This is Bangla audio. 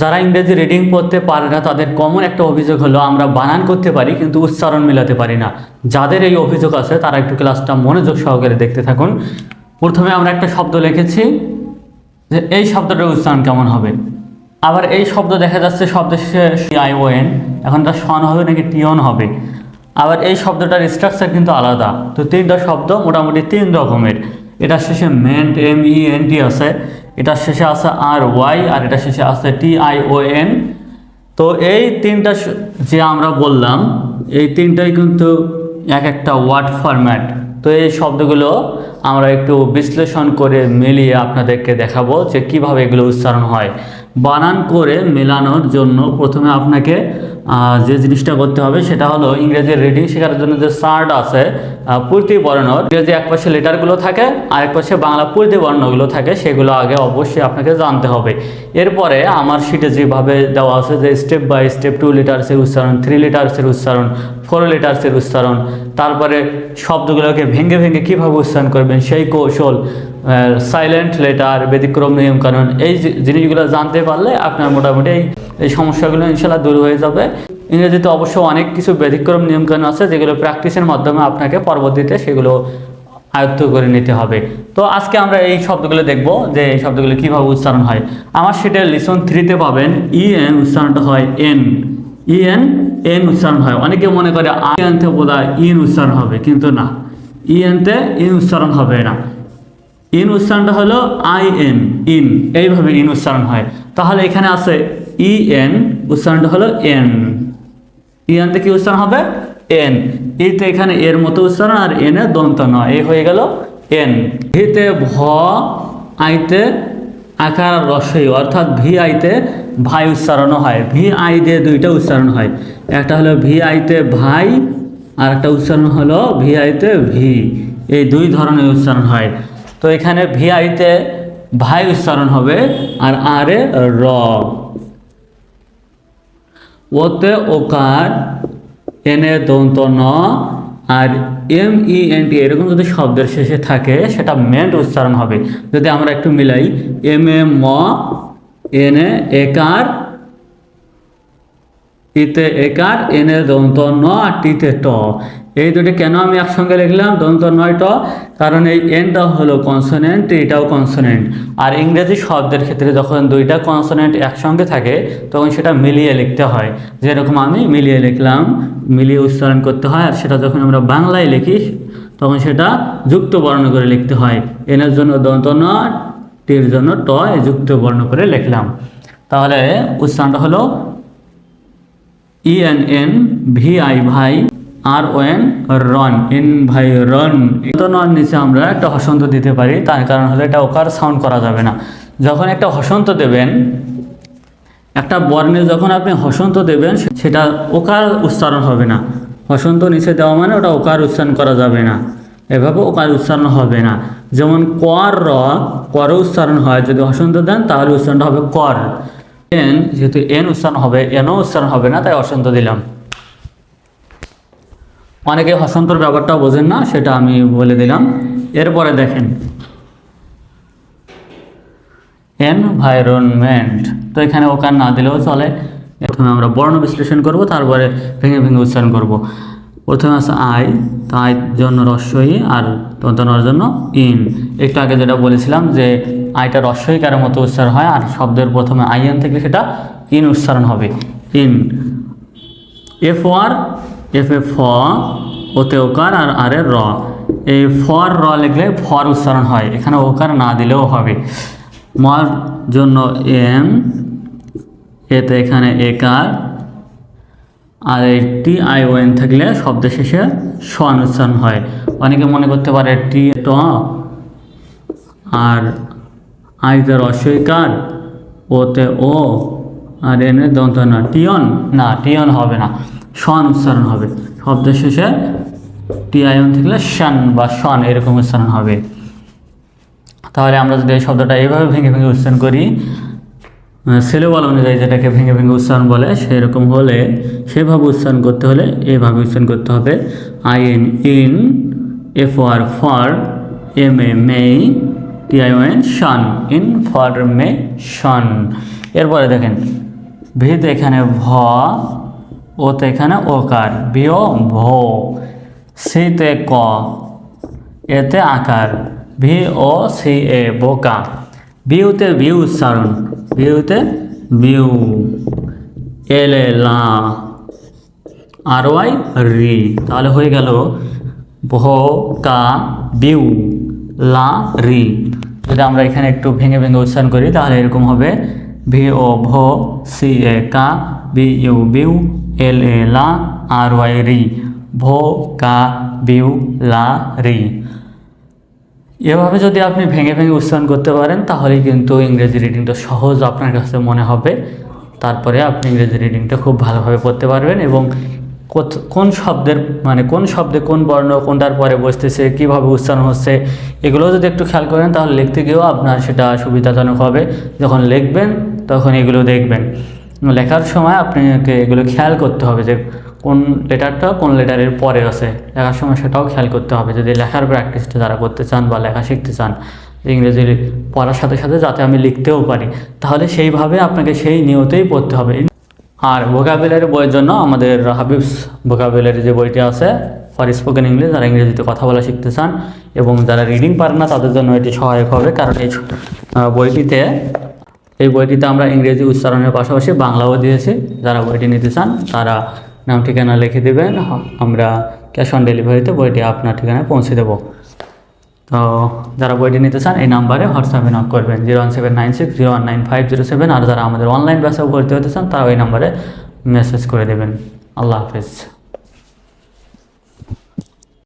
যারা ইংরেজি রিডিং পড়তে পারে না, তাদের কমন একটা অভিযোগ হলো, আমরা বানান করতে পারি, কিন্তু উচ্চারণ মেলাতে পারি না। যাদের এই অভিযোগ আছে, তারা একটু ক্লাসটা মনোযোগ সহকারে দেখতে থাকুন। প্রথমে আমরা একটা শব্দ লিখেছি, যে এই শব্দটার উচ্চারণ কেমন হবে? আবার এই শব্দ দেখা যাচ্ছে শব্দ শেষে আই ও এন এখন তার সন হবে নাকি টিয়ন হবে? আবার এই শব্দটার স্ট্রাকচার কিন্তু আলাদা। তো তিনটা শব্দ মোটামুটি তিন রকমের। এটা শেষে ment M E N T আছে। এটার শেষে আছে আর ওয়াই আর এটার শেষে আছে টি আই ও এন তো এই তিনটা যে আমরা বললাম, এই তিনটাই কিন্তু এক একটা ওয়ার্ড ফরম্যাট তো এই শব্দগুলো আমরা একটু বিশ্লেষণ করে মিলিয়ে আপনাদেরকে দেখাবো যে কীভাবে এগুলো উচ্চারণ হয়। বানান করে মেলানোর জন্য প্রথমে আপনাকে যে জিনিসটা করতে হবে সেটা হলো ইংরেজি রিডিং শেখার জন্য যে সার্ট আছে পূর্তি বর্ণর ইংরেজি এক পাশে লেটারগুলো থাকে আর এক পাশে বাংলা পূর্তি বর্ণগুলো থাকে, সেগুলো আগে অবশ্যই আপনাকে জানতে হবে। এরপরে আমার শিটে যেভাবে দেওয়া আছে যে স্টেপ বাই স্টেপ টু লিটার্সের উচ্চারণ থ্রি লিটার্সের উচ্চারণ ফোর লিটার্সের উচ্চারণ, তারপরে শব্দগুলোকে ভেঙে ভেঙে কীভাবে উচ্চারণ করবেন, সেই কৌশল সাইলেন্ট লেটার ব্যতিক্রম নিয়মকানুন এই জিনিসগুলো জানতে পারলে আপনার মোটামুটি এই এই সমস্যাগুলো ইনশাল্লাহ দূর হয়ে যাবে। ইংরেজিতে অবশ্য অনেক কিছু ব্যতিক্রম নিয়মকানুন আছে, যেগুলো প্র্যাকটিসের মাধ্যমে আপনাকে পরবর্তীতে সেগুলো আয়ত্ত করে নিতে হবে। তো আজকে আমরা এই শব্দগুলো দেখব যে এই শব্দগুলো কীভাবে উচ্চারণ হয়। আমার সেটা লিসন থ্রিতে পাবেন ই এন উচ্চারণটা হয় এন ই এন এন উচ্চারণ হয়। অনেকে মনে করে আই এনতে বোধ হয় ইন উচ্চারণ হবে, কিন্তু না। ই এনতে ইন উচ্চারণ হবে না। ইন উচ্চারণটা হলো আই এন ইন। এইভাবে ইন উচ্চারণ হয়। তাহলে এখানে আছে ই এন, উচ্চারণটা হলো এন। ই এনতে কি উচ্চারণ হবে? এন। ইতে এখানে এর মতো উচ্চারণ আর এন এ দন্ত নয়। এই হয়ে গেল এন। ভিতে ভ, আইতে আকার রসই, অর্থাৎ ভি আইতে ভাই উচ্চারণও হয়। ভি আই দিয়ে দুইটা উচ্চারণ হয়। একটা হলো ভি আইতে ভাই আর একটা উচ্চারণ হলো ভি আইতে ভি। এই দুই ধরনের উচ্চারণ হয়। তো এখানে ভি আইতে ভাই উচ্চারণ হবে আর আর এ র। ওতে ওকার, এনে দন্ত ন, আর এম ই এন টি, এরকম যদি শব্দের শেষে থাকে, সেটা মেন্ট উচ্চারণ হবে। যদি আমরা একটু মিলাই, এম এ ম, এন এ একার ইতে একার, এনে দন্ত ন আর টিতে ট। এই দুটি কেন আমি একসঙ্গে লিখলাম? দন্ত নয় ট, কারণ এই এনটা হলো কনসোনেন্ট এটাও কনসোনেন্ট আর ইংরেজি শব্দের ক্ষেত্রে যখন দুইটা কনসোনেন্ট একসঙ্গে থাকে, তখন সেটা মিলিয়ে লিখতে হয়। যেরকম আমি মিলিয়ে লিখলাম, মিলিয়ে উচ্চারণ করতে হয়, আর সেটা যখন আমরা বাংলায় লিখি, তখন সেটা যুক্ত বর্ণ করে লিখতে হয়। এনের জন্য দন্ত ন টির জন্য ট যুক্ত বর্ণ করে লিখলাম। তাহলে উচ্চারণটা হলো E N en V I vi R O N ron in vi ron তো নন নিচে আমরা একটা হসন্ত দিতে পারি, তার কারণ হলো এটা ওকার সাউন্ড করা যাবে না। যখন একটা হসন্ত দেবেন, একটা বর্ণে যখন আপনি হসন্ত দেবেন, সেটা ওকার উচ্চারণ হবে না। হসন্ত নিচে দেওয়া মানে ওটা ওকার উচ্চারণ করা যাবে না। এভাবে ওকার উচ্চারণ হবে না। যেমন কর, র, কর উচ্চারণ হয়। যদি হসন্ত দেন, তাহলে উচ্চারণটা হবে কর। এন যেহেতু এন উচ্চারণ হবে এনও উচ্চারণ হবে না, তাই অসন্ত দিলাম। অনেকে হসন্তর ব্যাপারটাও বোঝেন না, সেটা আমি বলে দিলাম। এরপরে দেখেন। এনভায়রনমেন্ট তো এখানে ওকার না দিলেও চলে। প্রথমে আমরা বর্ণ বিশ্লেষণ করব, তারপরে ভেঙে ভেঙে উচ্চারণ করব। প্রথমে আছে আই তো আই জন্য রস্যই, আর তন্তনার জন্য ইন একটু আগে যেটা বলেছিলাম যে আইটা রস্যইকারের মতো উচ্চারণ হয়, আর শব্দের প্রথমে আইএন থেকে সেটা ইন উচ্চারণ হবে। ইন। এফ ওয়ার, এফ এ ফ, ওতে ওকার আর আরে র। এই ফর, র লিখলে ফর উচ্চারণ হয়, এখানে ওকার না দিলেও হবে। মর জন্য এম এতে এখানে একার আর এই টি আই ও এন থাকলে শব্দ শেষে সন উচ্চারণ হয়। অনেকে মনে করতে পারে টি ট, আর আইতে রস্বইকার ওতে ও আর এনে দন্ত না টিয়ন না টিয়ন হবে না শন উচ্চারণ হবে। শব্দ শেষে টি আয়ন থাকলে শান বা শন এরকম উচ্চারণ হবে। তাহলে আমরা যদি এই শব্দটা এইভাবে ভেঙে ভেঙে উচ্চারণ করি সিলেবল অনুযায়ী যেটাকে ভেঙে ভেঙে উচ্চারণ বলে, সেরকম হলে সেভাবে উচ্চারণ করতে হলে এভাবে উচ্চারণ করতে হবে। I N in, F R, for, M, A, ma T I N tion in for ma tion এরপরে দেখেন ভিতে এখানে ভ ওতে এখানে ওকার বিও ভ সিতে ক এতে আকার, ভি ও সি এ বোকা। বিউতে বিউ উচ্চারণ বিউতে বিউ। এ লা, আর ওয়াই রি, তাহলে হয়ে গেল ভ, কা, বিউ, লা, রি। যদি আমরা এখানে একটু ভেঙে ভেঙে উচ্চারণ করি, তাহলে এরকম হবে ভি ও ভ সি এ কা, বি ইউ বিউ, এল এ লা, আর ওয়াই রি, ভ কা বিউ লা রি। এভাবে যদি আপনি ভেঙে ভেঙে উচ্চারণ করতে পারেন, তাহলেই কিন্তু ইংরেজি রিডিংটা সহজ আপনার কাছে মনে হবে। তারপরে আপনি ইংরেজি রিডিংটা খুব ভালোভাবে পড়তে পারবেন এবং কোন শব্দের মানে কোন শব্দে কোন বর্ণ কোনটার পরে বসতেছে, কীভাবে উচ্চারণ হচ্ছে, এগুলো যদি একটু খেয়াল করেন, তাহলে লিখতে গিয়েও আপনার সেটা সুবিধাজনক হবে। যখন লিখবেন, তখন এগুলো দেখবেন। লেখার সময় আপনাকে এগুলো খেয়াল করতে হবে যে কোন লেটারটা কোন লেটারের পরে আছে। লেখার সময় সেটাও খেয়াল করতে হবে। যদি লেখার প্র্যাকটিসটা যারা করতে চান বা লেখা শিখতে চান ইংরেজি পড়ার সাথে সাথে যাতে আমি লিখতেও পারি, তাহলে সেইভাবে আপনাকে সেই নিয়তেই পড়তে হবে। আর ভোকাবুলারি বইয়ের জন্য আমাদের হাবিবস ভোকাবুলারি যে বইটি আছে ফর স্পোকেন ইংলিশ যারা ইংরেজিতে কথা বলা শিখতে চান এবং যারা রিডিং পারেন না, তাদের জন্য এটি সহায়ক হবে। কারণ এই বইটিতে এই বইটিতে আমরা ইংরেজি উচ্চারণের পাশাপাশি বাংলাও দিয়েছি। যারা বইটি নিতে চান, তারা নাম ঠিকানা লিখে দেবেন। আমরা ক্যাশ অন ডেলিভারিতে বইটি আপনার ঠিকানায় পৌঁছে দেবো। তো যারা বইটি নিতে চান, এই নাম্বারে হোয়াটসঅ্যাপে নক করবেন। Zero one seven nine six, zero one nine five zero seven. আর যারা আমাদের অনলাইন ব্যবসা ভর্তি হতে চান তারা ওই নাম্বারে মেসেজ করে দেবেন। আল্লাহ হাফেজ।